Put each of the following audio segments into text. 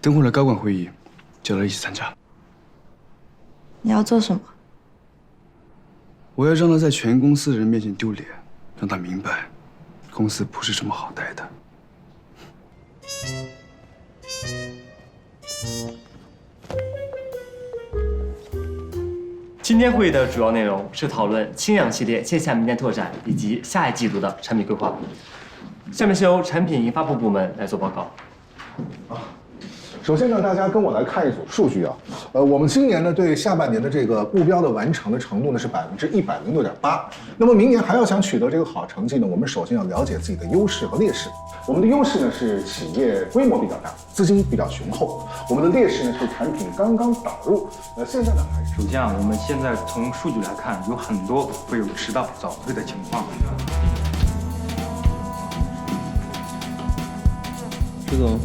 等会儿的高管会议，叫他一起参加。你要做什么？我要让他在全公司的人面前丢脸，让他明白，公司不是这么好待的。今天会议的主要内容是讨论氢氧系列线下门店拓展以及下一季度的产品规划。下面是由产品研发部部门来做报告。首先呢，大家跟我来看一组数据啊。呃，我们今年呢对下半年的这个目标的完成的程度呢是百分之一百零六点八。那么明年还要想取得这个好成绩呢，我们首先要了解自己的优势和劣势。我们的优势呢是企业规模比较大，资金比较雄厚。我们的劣势呢是产品刚刚导入。呃，现在呢还是首先啊，我们现在从数据来看，有很多会有迟到早退的情况。石总，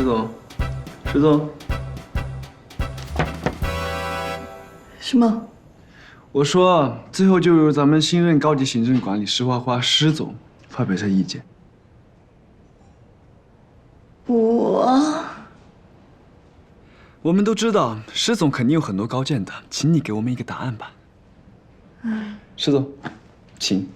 石总，石总，什么？我说，最后就由咱们新任高级行政管理石花花施总发表一下意见。我我们都知道施总肯定有很多高见的，请你给我们一个答案吧。嗯施总，请。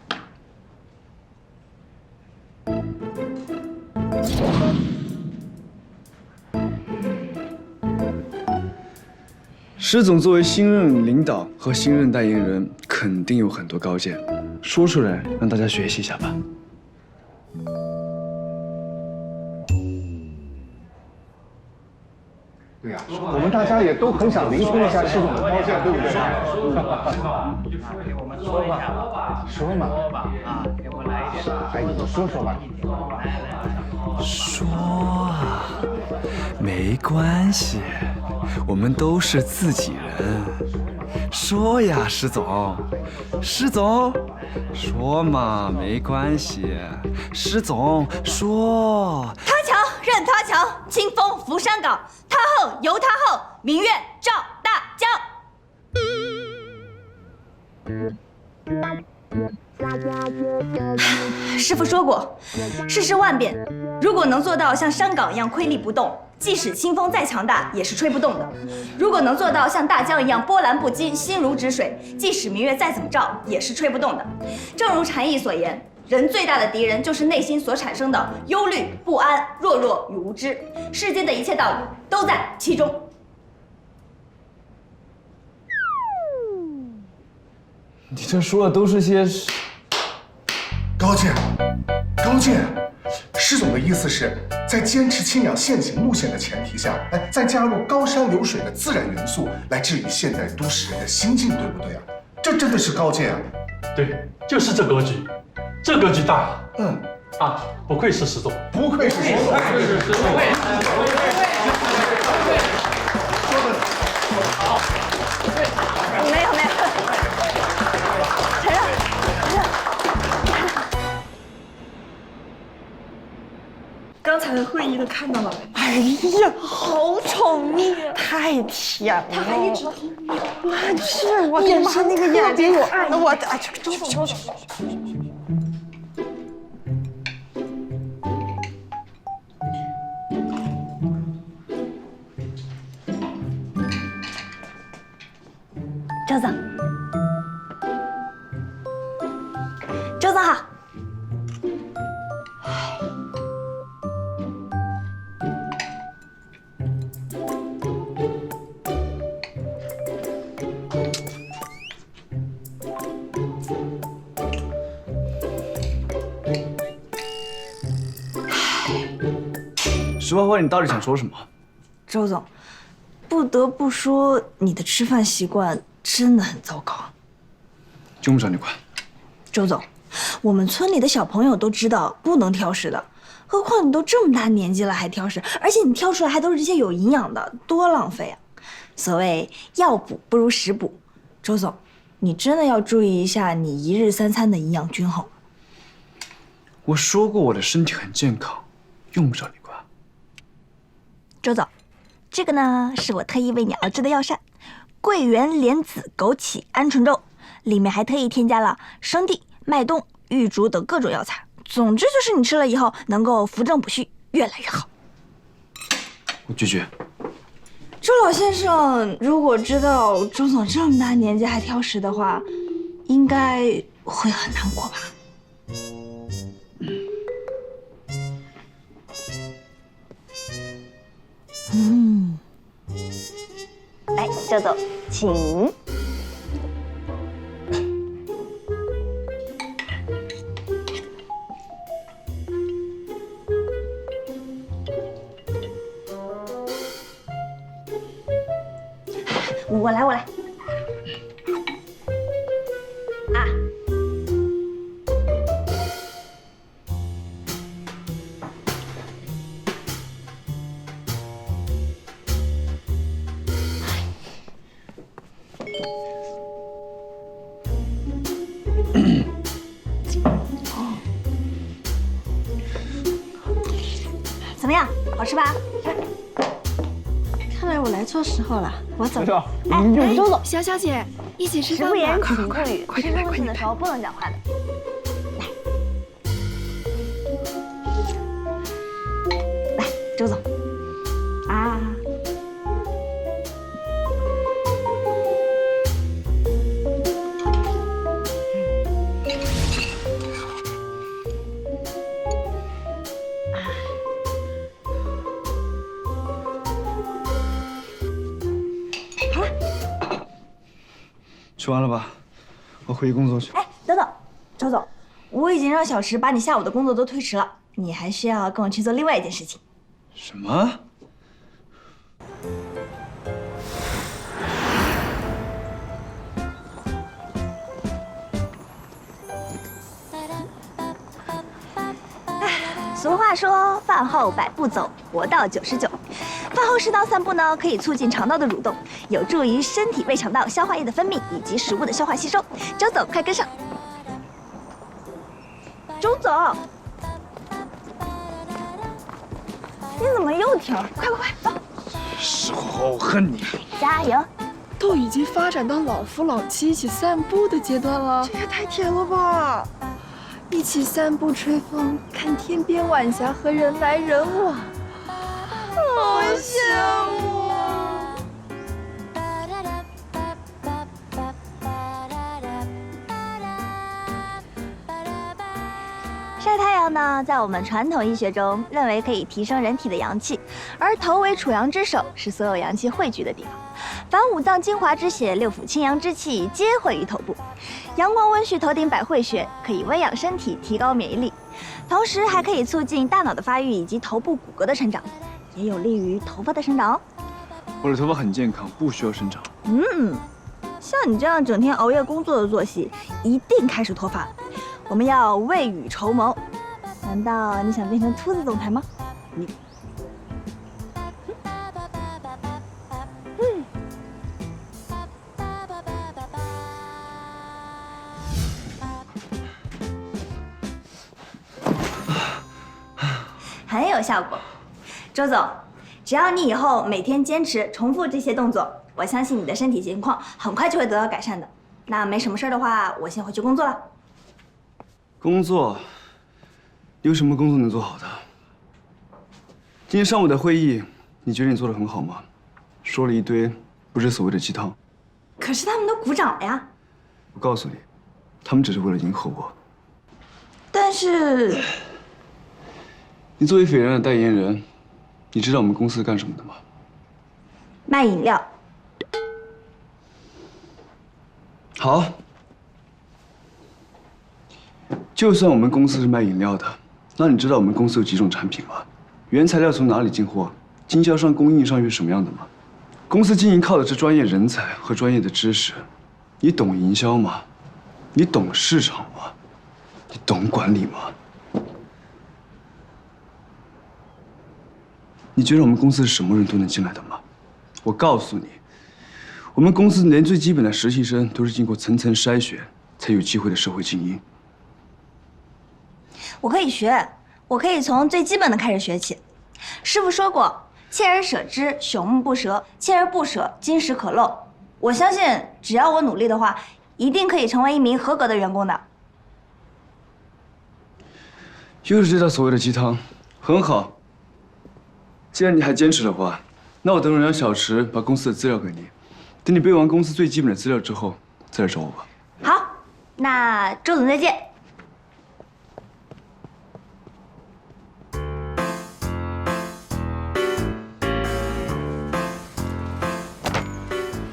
施总作为新任领导和新任代言人，肯定有很多高见，说出来让大家学习一下吧。对呀、我们大家也都很想聆听一下施总的高见，对不对？说吧，说嘛，哎，你就说说吧。说啊，没关系，我们都是自己人。说呀，施总，施总，说嘛，没关系。施总，说。他强任他强，清风拂山岗，他横由他横，明月照大江。师傅说过，世事万变，如果能做到像山岗一样屹立不动，即使清风再强大，也是吹不动的；如果能做到像大江一样波澜不惊，心如止水，即使明月再怎么照，也是吹不动的。正如禅意所言。人最大的敌人就是内心所产生的忧虑、不安、弱弱与无知，世间的一切道理都在其中。你这说的都是些……高见，高见。施总的意思是在坚持氢氧现行路线的前提下，哎，再加入高山流水的自然元素，来治愈现代都市人的心境，对不对啊？这真的是高见啊！对，就是这格局，这格局大嗯，啊！不愧是石总。不愧是施总。没刚才的会议都看到了没？哎呀，好宠溺啊！太甜了。他还一直偷瞄。啊，是我的妈，那个眼特别有爱意我的哎，周总，周总，周石花花，你到底想说什么？周总，不得不说，你的吃饭习惯真的很糟糕。用不着你管。周总，我们村里的小朋友都知道不能挑食的，何况你都这么大年纪了还挑食，而且你挑出来还都是这些有营养的，多浪费啊！所谓药补不如食补，周总，你真的要注意一下你一日三餐的营养均衡。我说过我的身体很健康，用不着你管。周总，这个呢是我特意为你熬制的药膳，桂圆莲子枸杞鹌鹑粥，里面还特意添加了生地、麦冬、玉竹等各种药材，总之就是你吃了以后能够扶正补虚，越来越好。我拒绝。周老先生如果知道周总这么大年纪还挑食的话，应该会很难过吧？嗯，来，周总，请。我来，我来。看来我来错时候了，我走。哎，周总，小小姐，一起吃饭食不言，吧。寝不语，吃东西的时候不能讲话的。回工作去。哎，等等，周总，我已经让小池把你下午的工作都推迟了，你还需要跟我去做另外一件事情。什么？俗话说，饭后百步走，活到九十九。饭后适当散步呢，可以促进肠道的蠕动，有助于身体胃肠道消化液的分泌以及食物的消化吸收。周总，快跟上！周总，你怎么又停了？快快快，走！是我恨你。加油！都已经发展到老夫老妻一起散步的阶段了，这也太甜了吧！一起散步吹风，看天边晚霞和人来人往，羡慕。晒太阳呢，在我们传统医学中认为可以提升人体的阳气，而头为储阳之首，是所有阳气汇聚的地方。凡五脏精华之血、六腑清阳之气，皆汇于头部。阳光温煦头顶百会穴，可以温养身体，提高免疫力，同时还可以促进大脑的发育以及头部骨骼的成长，也有利于头发的生长哦。我的头发很健康，不需要生长。嗯，像你这样整天熬夜工作的作息，一定开始脱发。我们要未雨绸缪。难道你想变成秃子总裁吗？你 很有效果。周总，只要你以后每天坚持重复这些动作，我相信你的身体情况很快就会得到改善的。那没什么事儿的话，我先回去工作了。工作？有什么工作能做好的？今天上午的会议，你觉得你做的很好吗？说了一堆不是所谓的鸡汤。可是他们都鼓掌了呀。我告诉你，他们只是为了迎合我。但是，你作为斐然的代言人，你知道我们公司干什么的吗？卖饮料。好，就算我们公司是卖饮料的，那你知道我们公司有几种产品吗？原材料从哪里进货？经销商、供应商又是什么样的吗？公司经营靠的是专业人才和专业的知识。你懂营销吗？你懂市场吗？你懂管理吗？你觉得我们公司是什么人都能进来的吗？我告诉你。我们公司连最基本的实习生都是经过层层筛选才有机会的社会精英。我可以学，我可以从最基本的开始学起。师傅说过：“锲而舍之，朽木不折；锲而不舍，金石可镂。”我相信，只要我努力的话，一定可以成为一名合格的员工的。又是这道所谓的鸡汤，很好。既然你还坚持的话，那我等会让小池把公司的资料给你。等你背完公司最基本的资料之后，再来找我吧。好，那周总再见。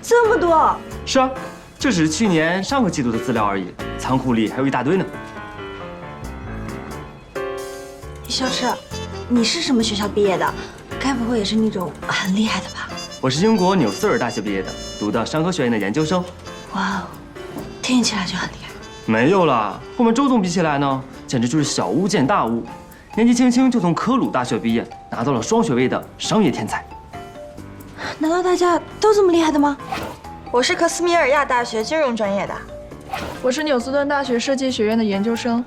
这么多，是啊，这只是去年上个季度的资料而已，仓库里还有一大堆呢。小池，你是什么学校毕业的？该不会也是那种很厉害的吧？我是英国纽斯尔大学毕业的，读的商科学院的研究生。哇哦，听起来就很厉害。没有啦，和我们周总比起来呢，简直就是小巫见大巫。年纪轻轻就从科鲁大学毕业，拿到了双学位的商业天才。难道大家都这么厉害的吗？我是克斯米尔亚大学金融专业的，我是纽斯顿大学设计学院的研究生，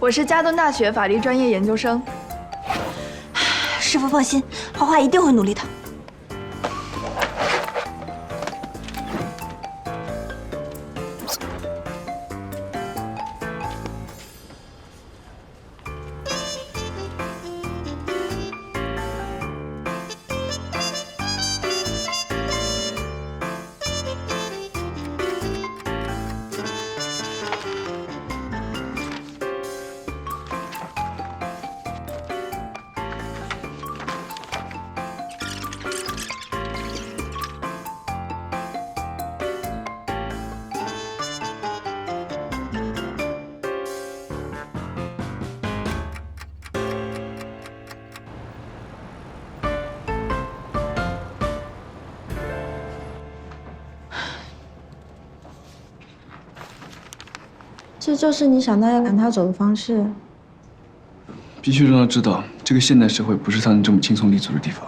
我是加顿大学法律专业研究生。师傅放心，花花一定会努力的。这就是你想到要赶他走的方式。必须让他知道，这个现代社会不是他能这么轻松立足的地方。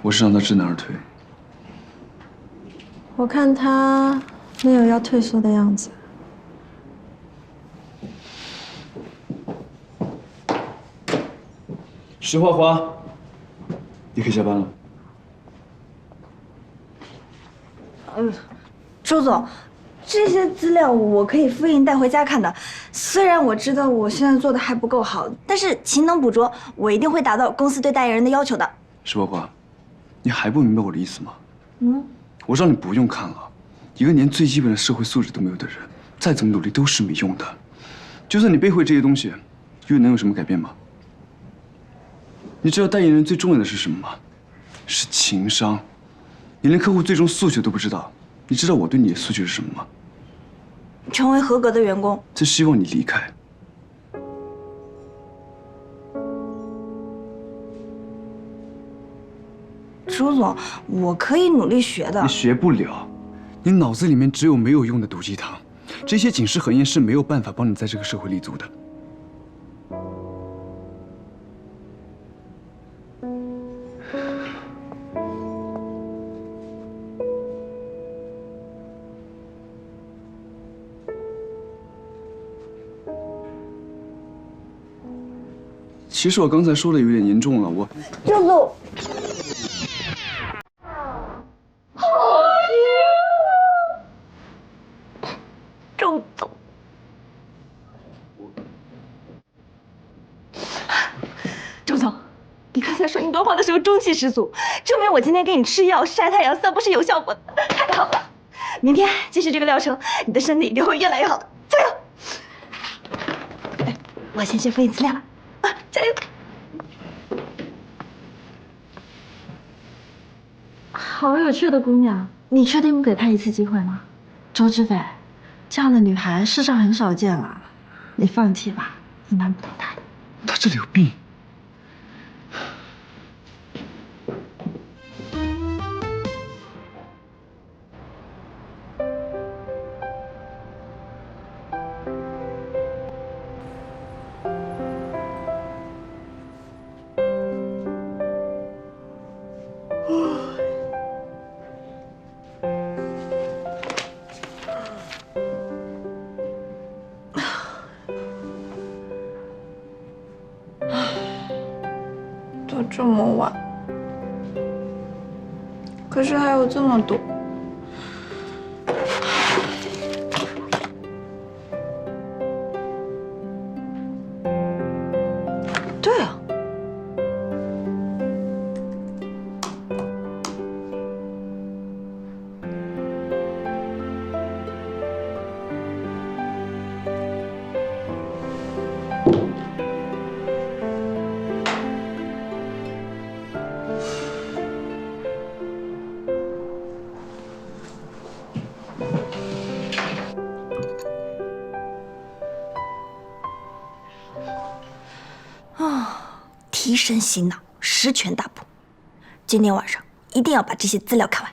我是让他知难而退。我看他没有要退缩的样子。石花花，你可以下班了。嗯周总，这些资料我可以复印带回家看的。虽然我知道我现在做的还不够好，但是勤能补拙，我一定会达到公司对代言人的要求的。石伯伯，你还不明白我的意思吗？嗯，我让你不用看了。一个连最基本的社会素质都没有的人，再怎么努力都是没用的。就算你背会这些东西，又能有什么改变吗？你知道代言人最重要的是什么吗？是情商。你连客户最终诉求都不知道，你知道我对你的诉求是什么吗？成为合格的员工。这希望你离开。朱总，我可以努力学的你。学不了，你脑子里面只有没有用的毒鸡汤，这些警示和言是没有办法帮你在这个社会立足的。其实我刚才说的有点严重了，我周总，周总，周总，你刚才说一段话的时候中气十足，证明我今天给你吃药、晒太阳、散步是有效果的，太好了！明天继续这个疗程，你的身体一定会越来越好的，加油！哎我先去复印资料了，啊，加油！好有趣的姑娘，你确定不给她一次机会吗？周志斐，这样的女孩世上很少见了，你放弃吧，你难不倒她的。他这里有病。这么晚，可是还有这么多。身洗脑，十全大补。今天晚上一定要把这些资料看完。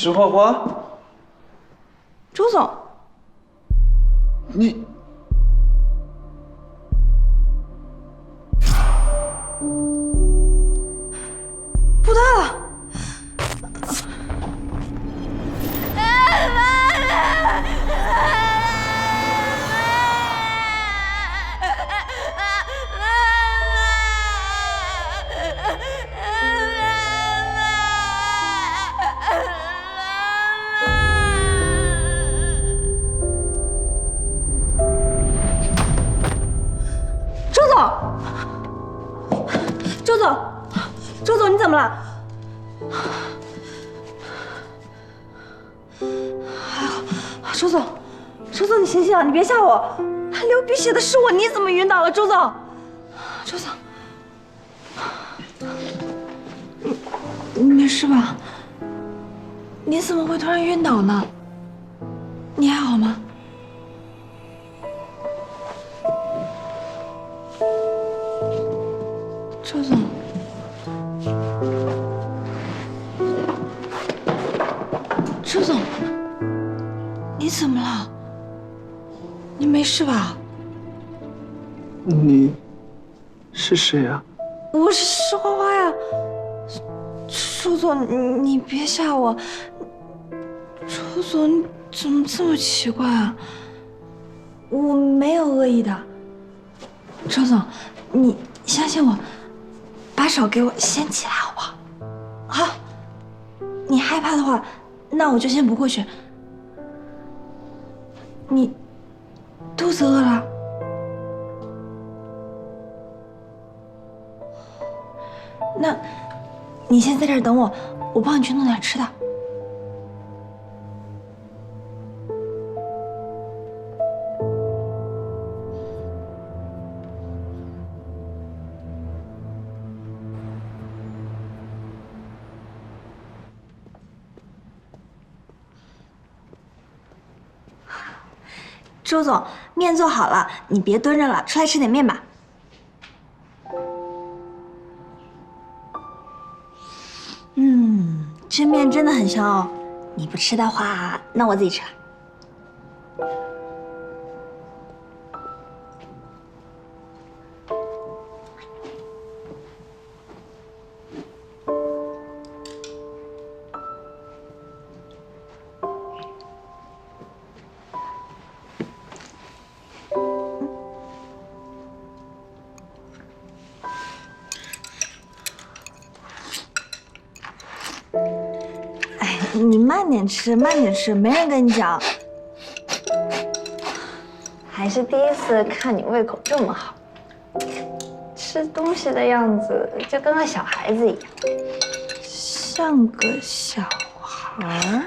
石花花，你！别吓我，流鼻血的是我，你怎么晕倒了？周总，周总，你没事吧？你怎么会突然晕倒呢？谁啊？我是石花花呀。周总，你你别吓我。周总，你怎么这么奇怪啊？我没有恶意的。周总，你相信我，把手给我掀起来好不好？好。你害怕的话，那我就先不过去。你肚子饿了？那，你先在这儿等我，我帮你去弄点吃的。周总，面做好了，你别蹲着了，出来吃点面吧。面真的很香哦。你不吃的话，那我自己吃了。慢点吃，慢点吃，没人跟你讲。还是第一次看你胃口这么好，吃东西的样子就跟个小孩子一样。像个小孩。